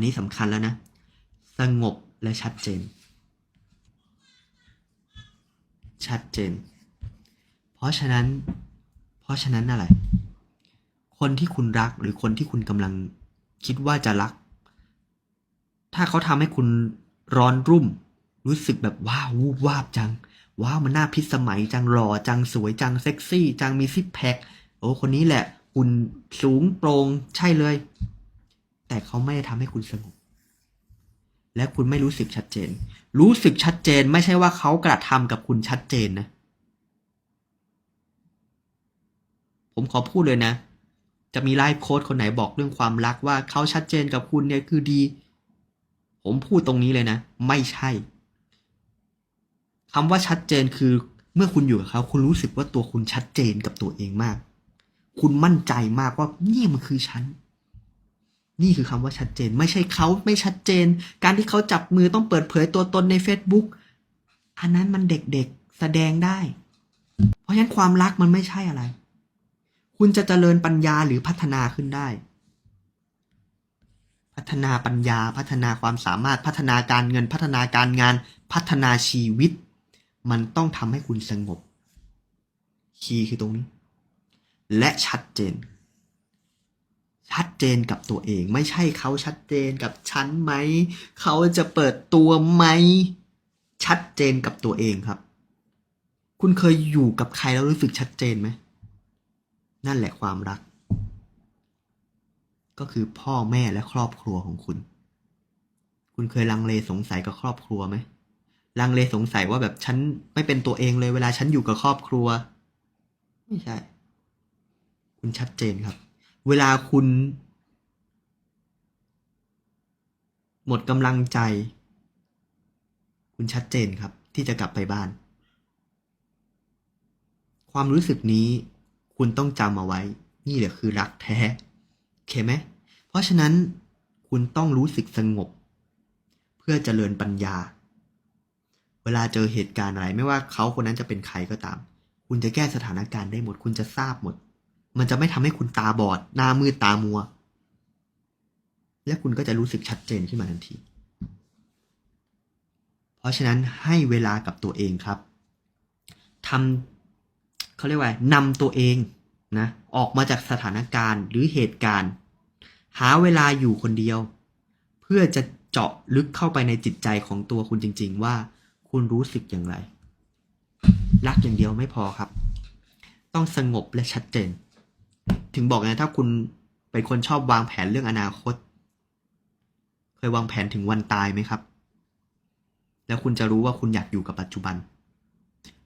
นนี้สำคัญแล้วนะ สงบและชัดเจน ชัดเจน เพราะฉะนั้น เพราะฉะนั้นอะไร คนที่คุณรักหรือคนที่คุณกำลังคิดว่าจะรัก ถ้าเขาทำให้คุณร้อนรุ่ม รู้สึกแบบว้าววูบวาบจัง ว้าวมันน่าพิสมัยจังหล่อจังสวยจังเซ็กซี่ จังมีซิปแพคโอ้คนนี้แหละหุ่นสูงโปร่งใช่เลย แต่เขาไม่ได้ทำให้คุณสงบ และคุณไม่รู้สึกชัดเจน รู้สึกชัดเจนไม่ใช่ว่าเขากระทำกับคุณชัดเจนนะ ผมขอพูดเลยนะ จะมีไลฟ์โค้ดคนไหนบอกเรื่องความรักว่าเขาชัดเจนกับคุณเนี่ยคือดี ผมพูดตรงนี้เลยนะ ไม่ใช่คำว่าชัดเจนคือเมื่อคุณอยู่กับเขาคุณรู้สึกว่าตัวคุณชัดเจนกับตัวเองมาก คุณมั่นใจมากว่านี่มันคือฉัน นี่คือคำว่าชัดเจน ไม่ใช่เขาไม่ชัดเจน การที่เขาจับมือต้องเปิดเผยตัวตนใน Facebook อันนั้นมันเด็กๆแสดงได้ เพราะฉะนั้นความรักมันไม่ใช่อะไร คุณจะเจริญปัญญาหรือพัฒนาขึ้นได้ พัฒนาปัญญาพัฒนาความสามารถพัฒนาการเงิน พัฒนาการงาน พัฒนาชีวิต มันต้องทำให้คุณสงบคีย์คือตรงนี้ และชัดเจน ชัดเจนกับตัวเอง ไม่ใช่เขาชัดเจนกับฉันไหม เขาจะเปิดตัวไหม ชัดเจนกับตัวเองครับ คุณเคยอยู่กับใครแล้วรู้สึกชัดเจนไหม นั่นแหละความรัก ก็คือพ่อแม่และครอบครัวของคุณ คุณเคยลังเลสงสัยกับครอบครัวไหมลังเลสงสัยว่าแบบฉันไม่เป็นตัวเองเลยเวลาฉันอยู่กับครอบครัว ไม่ใช่ คุณชัดเจนครับ เวลาคุณ หมดกำลังใจ คุณชัดเจนครับ ที่จะกลับไปบ้าน ความรู้สึกนี้คุณต้องจำเอาไว้ นี่แหละคือรักแท้โอเคไหมเพราะฉะนั้นคุณต้องรู้สึกสงบ เพื่อเจริญปัญญา เวลาเจอเหตุการณ์อะไร ไม่ว่าเขาคนนั้นจะเป็นใครก็ตาม คุณจะแก้สถานการณ์ได้หมด คุณจะทราบหมด มันจะไม่ทำให้คุณตาบอด หน้ามืดตามัว และคุณก็จะรู้สึกชัดเจนขึ้นมาทันที เพราะฉะนั้นให้เวลากับตัวเองครับทำเขาเรียกว่านำตัวเองนะออกมาจากสถานการณ์หรือเหตุการณ์ หาเวลาอยู่คนเดียว เพื่อจะเจาะลึกเข้าไปในจิตใจของตัวคุณจริง ๆ ว่าคุณรู้สึกอย่างไร รักอย่างเดียวไม่พอครับ ต้องสงบและชัดเจน ถึงบอกนะถ้าคุณเป็นคนชอบวางแผนเรื่องอนาคต เคยวางแผนถึงวันตายไหมครับ แล้วคุณจะรู้ว่าคุณอยากอยู่กับปัจจุบัน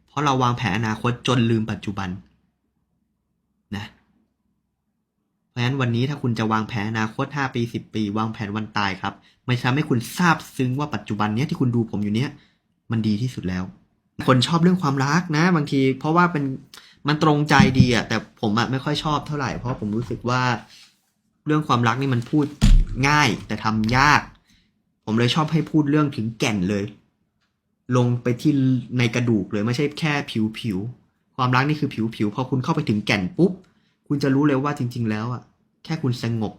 เพราะเราวางแผนอนาคตจนลืมปัจจุบันนะเพราะฉะนั้นวันนี้ถ้าคุณจะวางแผนอนาคต 5 ปี 10 ปี วางแผนวันตายครับมันทำให้คุณทราบซึ้งว่าปัจจุบันเนี้ยที่คุณดูผมอยู่เนี้ยมันดีที่สุดแล้ว คนชอบเรื่องความรักนะ บางที เพราะว่าเป็น มันตรงใจดีอะแต่ผมอะไม่ค่อยชอบเท่าไหร่เพราะผมรู้สึกว่า เรื่องความรักนี่มันพูดง่าย แต่ทำยาก ผมเลยชอบให้พูดเรื่องถึงแก่นเลย ลงไปที่ในกระดูกเลยไม่ใช่แค่ผิวผิวความรักนี่คือผิวผิวพอคุณเข้าไปถึงแก่นปุ๊บ คุณจะรู้เลยว่าจริง ๆ แล้วอะแค่คุณสงบ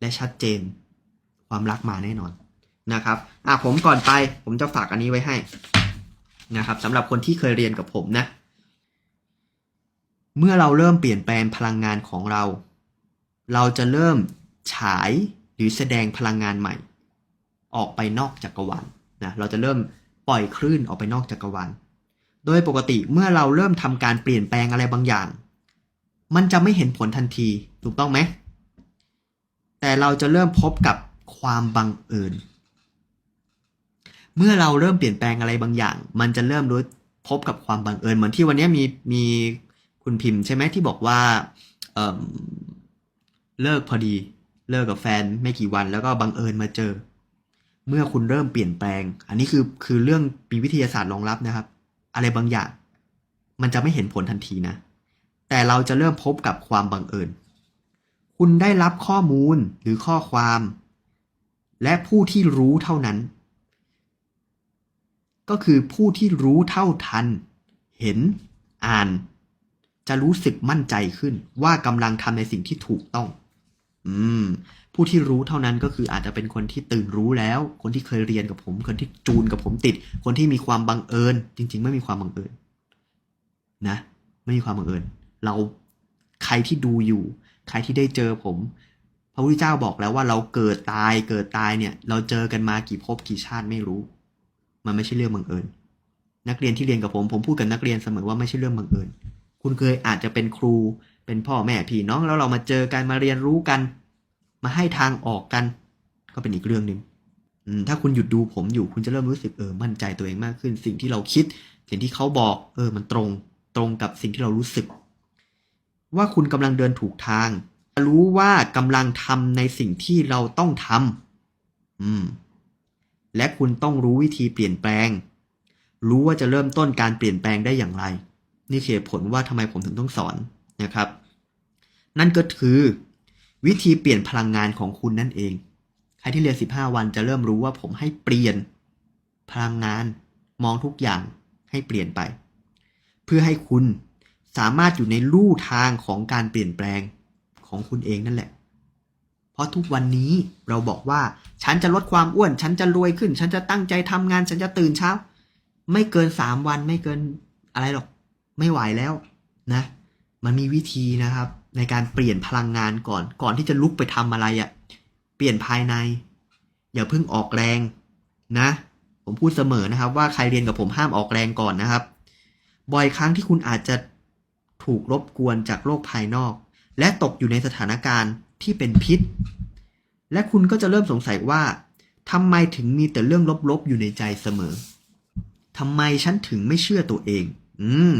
และชัดเจน ความรักมาแน่นอนนะครับอะผมก่อนไป ผมจะฝากอันนี้ไว้ให้นะครับสำหรับคนที่เคยเรียนกับผมนะ เมื่อเราเริ่มเปลี่ยนแปลงพลังงานของเรา เราจะเริ่มฉายหรือแสดงพลังงานใหม่ ออกไปนอกจักรวาลนะเราจะเริ่มปล่อยคลื่นออกไปนอกจักรวาลโดยปกติเมื่อเราเริ่มทำการเปลี่ยนแปลงอะไรบางอย่าง มันจะไม่เห็นผลทันทีถูกต้องไหม แต่เราจะเริ่มพบกับความบังเอิญ เมื่อเราเริ่มเปลี่ยนแปลงอะไรบางอย่าง มันจะเริ่มรู้พบกับความบังเอิญเหมือนที่วันนี้มีมี คุณพิมพ์ใช่ไหมที่บอกว่าเออเลิกพอดีเลิกกับแฟนไม่กี่วันแล้วก็บังเอิญมาเจอ เมื่อคุณเริ่มเปลี่ยนแปลง อันนี้คือคือเรื่องมีวิทยาศาสตร์รองรับนะครับ อะไรบางอย่าง มันจะไม่เห็นผลทันทีนะ แต่เราจะเริ่มพบกับความบังเอิญ คุณได้รับข้อมูลหรือข้อความ และผู้ที่รู้เท่านั้น ก็คือผู้ที่รู้เท่าทัน เห็นอ่าน จะรู้สึกมั่นใจขึ้นว่ากำลังทำในสิ่งที่ถูกต้อง อืม ผู้ที่รู้เท่านั้นก็คืออาจจะเป็นคนที่ตื่นรู้แล้ว คนที่เคยเรียนกับผม คนที่จูนกับผมติด คนที่มีความบังเอิญ จริง ๆ ไม่มีความบังเอิญนะ ไม่มีความบังเอิญ เราใครที่ดูอยู่ ใครที่ได้เจอผม พระพุทธเจ้าบอกแล้วว่าเราเกิดตาย เกิดตายเนี่ย เราเจอกันมากี่ภพกี่ชาติไม่รู้ มันไม่ใช่เรื่องบังเอิญ นักเรียนที่เรียนกับผม ผมพูดกับนักเรียนเสมอว่าไม่ใช่เรื่องบังเอิญ คุณเคยอาจจะเป็นครู เป็นพ่อแม่พี่น้องแล้วเรามาเจอกันมาเรียนรู้กัน มาให้ทางออกกัน ก็เป็นอีกเรื่องหนึ่งถ้าคุณหยุดดูผมอยู่คุณจะเริ่มรู้สึกเออมั่นใจตัวเองมากขึ้น สิ่งที่เราคิด สิ่งที่เขาบอก เออ มันตรงตรงกับสิ่งที่เรารู้สึก ว่าคุณกำลังเดินถูกทาง รู้ว่ากำลังทำในสิ่งที่เราต้องทำอืม และคุณต้องรู้วิธีเปลี่ยนแปลง รู้ว่าจะเริ่มต้นการเปลี่ยนแปลงได้อย่างไร นี่คือเหตุผลว่าทำไมผมถึงต้องสอนนะครับ นั่นก็คือวิธีเปลี่ยนพลังงานของคุณนั่นเอง ใครที่เรียน 15 วันจะเริ่มรู้ว่าผมให้เปลี่ยนพลังงานมองทุกอย่างให้เปลี่ยนไป เพื่อให้คุณสามารถอยู่ในลู่ทางของการเปลี่ยนแปลงของคุณเองนั่นแหละ เพราะทุกวันนี้เราบอกว่า ฉันจะลดความอ้วน ฉันจะรวยขึ้น ฉันจะตั้งใจทำงาน ฉันจะตื่นเช้า ไม่เกินสามวันไม่เกินอะไรหรอก ไม่ไหวแล้วนะ มันมีวิธีนะครับ ในการเปลี่ยนพลังงานก่อน ก่อนที่จะลุกไปทำอะไรอะ่ะ เปลี่ยนภายใน อย่าเพิ่งออกแรงนะ ผมพูดเสมอนะครับ ว่าใครเรียนกับผมห้ามออกแรงก่อนนะครับ บ่อยครั้งที่คุณอาจจะถูกรบกวนจากโลกภายนอก และตกอยู่ในสถานการณ์ที่เป็นพิษ และคุณก็จะเริ่มสงสัยว่าทำไมถึงมีแต่เรื่องลบๆอยู่ในใจเสมอทำไมฉันถึงไม่เชื่อตัวเอง อืม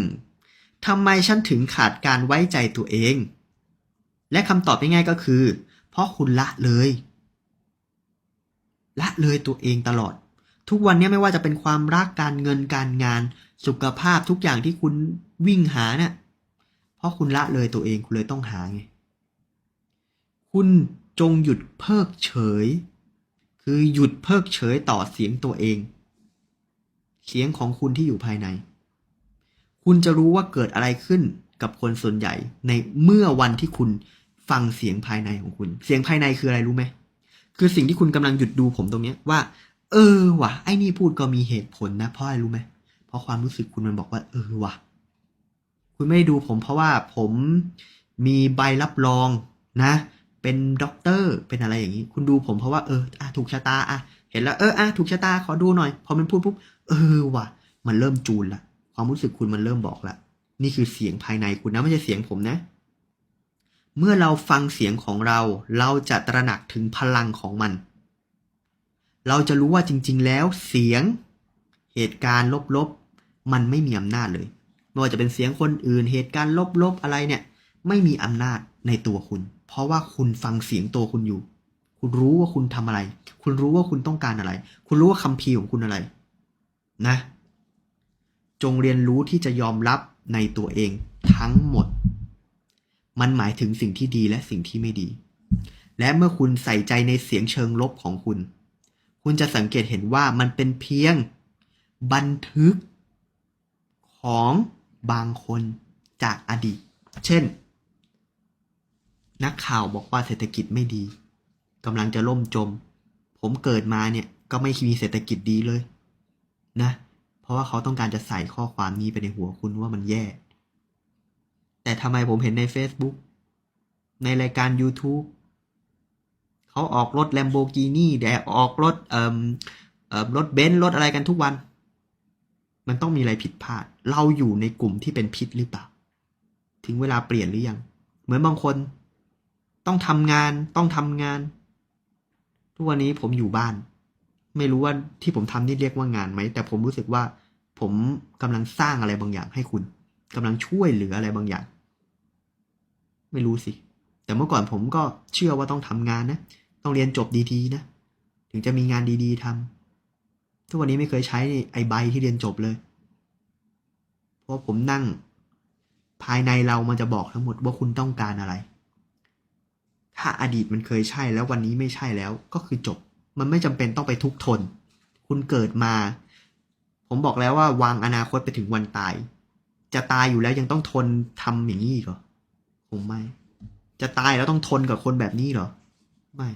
ทำไมฉันถึงขาดการไว้ใจตัวเอง และคำตอบง่ายๆก็คือ เพราะคุณละเลย ละเลยตัวเองตลอด ทุกวันนี้ไม่ว่าจะเป็นความรักการเงินการงาน สุขภาพทุกอย่างที่คุณวิ่งหาเนี่ยเพราะคุณละเลยตัวเองคุณเลยต้องหาไง คุณจงหยุดเพิกเฉย คือหยุดเพิกเฉยต่อเสียงตัวเอง เสียงของคุณที่อยู่ภายใน คุณจะรู้ว่าเกิดอะไรขึ้นกับคนส่วนใหญ่ในเมื่อวันที่คุณฟังเสียงภายในของคุณ เสียงภายในคืออะไรรู้ไหม คือสิ่งที่คุณกำลังหยุดดูผมตรงเนี้ยว่า เออว่ะไอ้นี่พูดก็มีเหตุผลนะ เพราะอะไรรู้ไหม เพราะความรู้สึกคุณมันบอกว่า เออว่ะ คุณไม่ด้ดูผมเพราะว่าผมมีใบรับรองนะ เป็นด็อกเตอร์ เป็นอะไรอย่างนี้ คุณดูผมเพราะว่าเอออะถูกชะตาอะ เห็นแล้วเอออะถูกชะตาขอดูหน่อย พอมันพูดปุ๊บ เออว่ะ มันเริ่มจูนละ ความรู้สึกคุณมันเริ่มบอกละนี่คือเสียงภายในคุณนะไม่ใช่เสียงผมนะ เมื่อเราฟังเสียงของเรา เราจะตระหนักถึงพลังของมัน เราจะรู้ว่าจริง ๆ แล้วเสียงเหตุการณ์ลบๆ มันไม่มีอำนาจเลยไม่ว่าจะเป็นเสียงคนอื่นเหตุการณ์ลบๆอะไรเนี่ย ไม่มีอำนาจในตัวคุณ เพราะว่าคุณฟังเสียงตัวคุณอยู่ คุณรู้ว่าคุณทำอะไร คุณรู้ว่าคุณต้องการอะไร คุณรู้ว่าคำพีร์ของคุณอะไร นะ จงเรียนรู้ที่จะยอมรับในตัวเองทั้งหมด มันหมายถึงสิ่งที่ดีและสิ่งที่ไม่ดี และเมื่อคุณใส่ใจในเสียงเชิงลบของคุณ คุณจะสังเกตเห็นว่ามันเป็นเพียงบันทึกของบางคนจากอดีต เช่น นักข่าวบอกว่าเศรษฐกิจไม่ดีกำลังจะล่มจม ผมเกิดมาเนี่ยก็ไม่มีเศรษฐกิจดีเลย นะ เพราะว่าเขาต้องการจะใส่ข้อความนี้ไปในหัวคุณว่ามันแย่ แต่ทำไมผมเห็นใน Facebook ในรายการ YouTube เขาออกรถ Lamborghini แดกออกรถเอ่อเอ่อรถเบนซ์รถอะไรกันทุกวัน มันต้องมีอะไรผิดพลาด เราอยู่ในกลุ่มที่เป็นพิษหรือเปล่า ถึงเวลาเปลี่ยนหรือยัง เหมือนบางคน ต้องทำงานต้องทำงาน ทุกวันนี้ผมอยู่บ้าน ไม่รู้ว่าที่ผมทำนี่เรียกว่างานไหม แต่ผมรู้สึกว่า ผมกำลังสร้างอะไรบางอย่างให้คุณกำลังช่วยเหลืออะไรบางอย่าง ไม่รู้สิ แต่เมื่อก่อนผมก็เชื่อว่าต้องทำงานนะ ต้องเรียนจบดีๆนะ ถึงจะมีงานดีๆทำทุกวันนี้ไม่เคยใช้ไอ้ใบที่เรียนจบเลย เพราะผมนั่ง ภายในเรามันจะบอกทั้งหมดว่าคุณต้องการอะไร ถ้าอดีตมันเคยใช่แล้ววันนี้ไม่ใช่แล้วก็คือจบ มันไม่จำเป็นต้องไปทุกทน คุณเกิดมา ผมบอกแล้วว่าวางอนาคตไปถึงวันตาย จะตายอยู่แล้วยังต้องทนทำอย่างนี้อีกเหรอคงไม่ จะตายแล้วต้องทนกับคนแบบนี้เหรอ ไม่